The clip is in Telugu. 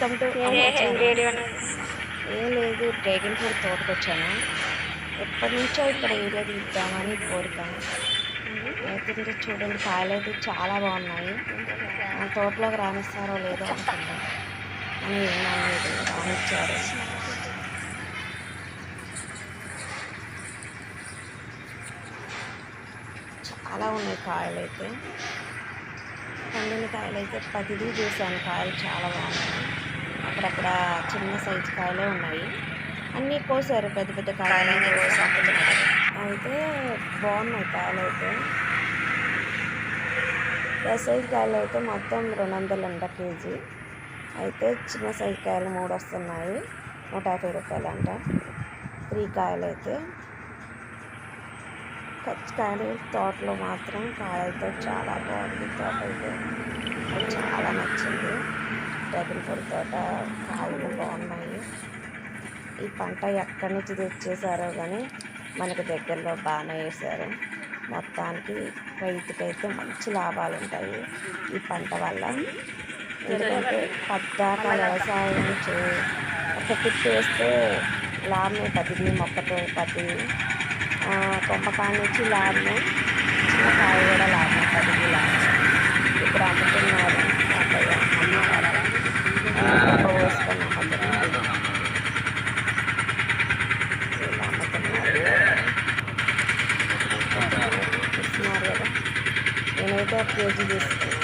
వెల్కమ్ టు ఏం లేదు డ్రాగన్ ఫ్రూట్ తోటకు వచ్చాను ఎప్పటి నుంచో ఇక్కడ వీడియో తీద్దామని కోరిక అయితే చూడండి కాయలు అయితే చాలా బాగున్నాయి. ఆ తోటలోకి రానిస్తారో లేదో అనుకున్నాను అని విన్నాను లేదు రానిచ్చారు. చాలా ఉన్నాయి కాయలు అయితే పండిన కాయలు అయితే పదిది చూశాను కాయలు చాలా బాగున్నాయి. అక్కడక్కడ చిన్న సైజు కాయలే ఉన్నాయి. అన్నీ కోసారు పెద్ద పెద్ద కాయలు అయితే బాగున్నాయి కాయలు అయితే. పెద్ద సైజు కాయలు అయితే మొత్తం రెండు వందలు అంట కేజీ. అయితే చిన్న సైజు కాయలు మూడు వస్తున్నాయి నూట యాభై రూపాయలు అంట త్రీ కాయలు అయితే. కచ్చికాయలు తోటలో మాత్రం కాయలతో చాలా బాగుంది. తోట అయితే. చాలా డబుల్ ఫుడ్ తోట కాయలు బాగున్నాయి. ఈ పంట ఎక్కడి నుంచి తెచ్చేసారో కానీ మనకు దగ్గరలో బాగానే వేశారు. మొత్తానికి రైతుకైతే మంచి లాభాలు ఉంటాయి ఈ పంట వల్ల. ఎందుకంటే పద్దాక వ్యవసాయం ఒక పిట్టు వేస్తే లాభమే పదివి మొక్కతో పది. కొమ్మకాయ నుంచి లాభం చిన్న eu tô aqui.